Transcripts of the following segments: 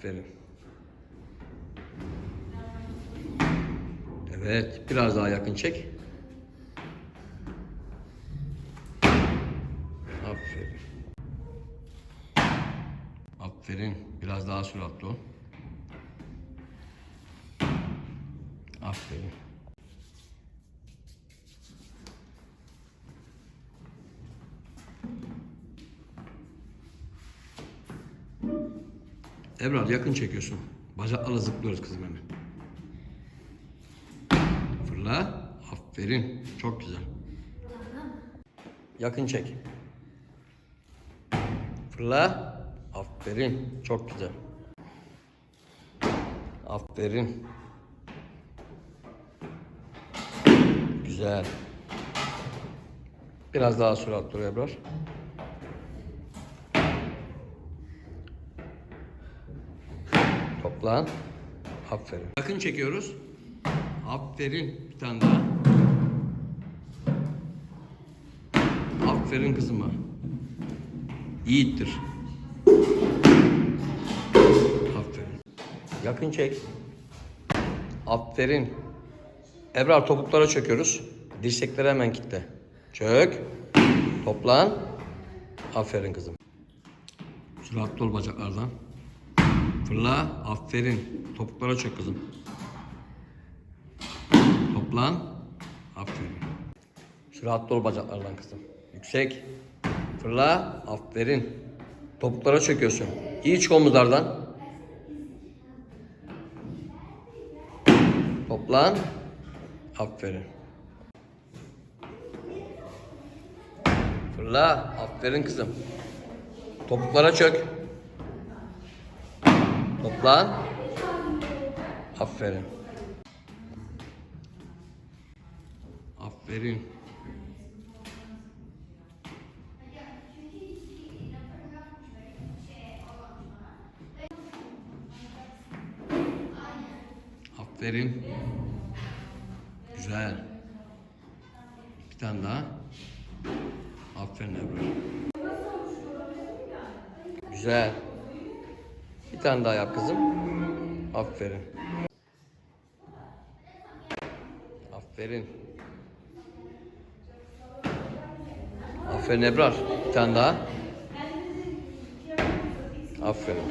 Aferin. Evet, biraz daha yakın çek. Aferin. Aferin. Biraz daha süratli ol. Aferin. Ebrar yakın çekiyorsun. Bacaklarla zıplıyoruz kızım hemen. Fırla. Aferin. Çok güzel. Yakın çek. Fırla. Aferin. Çok güzel. Aferin. Güzel. Biraz daha süratli dur Ebrar. Toplan. Aferin. Yakın çekiyoruz. Aferin. Bir tane daha. Aferin kızıma. Yiğittir. Aferin. Yakın çek. Aferin. Ebrar topuklara çöküyoruz. Dirsekleri hemen kitle. Çök. Toplan. Aferin kızım. Süratli ol bacaklardan. Fırla. Aferin. Topuklara çök kızım. Toplan. Aferin. Süratli ol bacaklardan kızım. Yüksek. Fırla. Aferin. Topuklara çöküyorsun. İyi çık omuzlardan. Toplan. Aferin. Fırla. Aferin kızım. Topuklara çök. Toplan. Aferin. Aferin. Aferin. Güzel. Bir tane daha. Aferin Ebru. Güzel. Bir tane daha yap kızım. Aferin. Aferin. Aferin Ebrar. Bir tane daha. Aferin.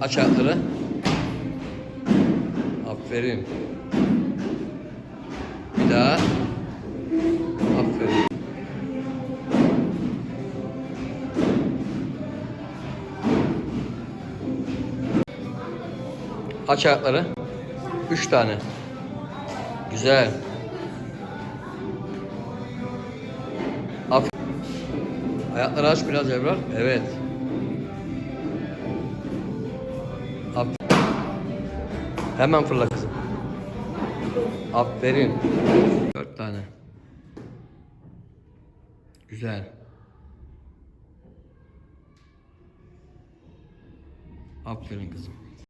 Aç ayakları. Aferin. Bir daha. Aç ayakları. Üç tane. Güzel. Aferin. Ayakları aç biraz Ebrar. Evet. Hemen fırla kızım. Aferin. Dört tane. Güzel. Aferin kızım.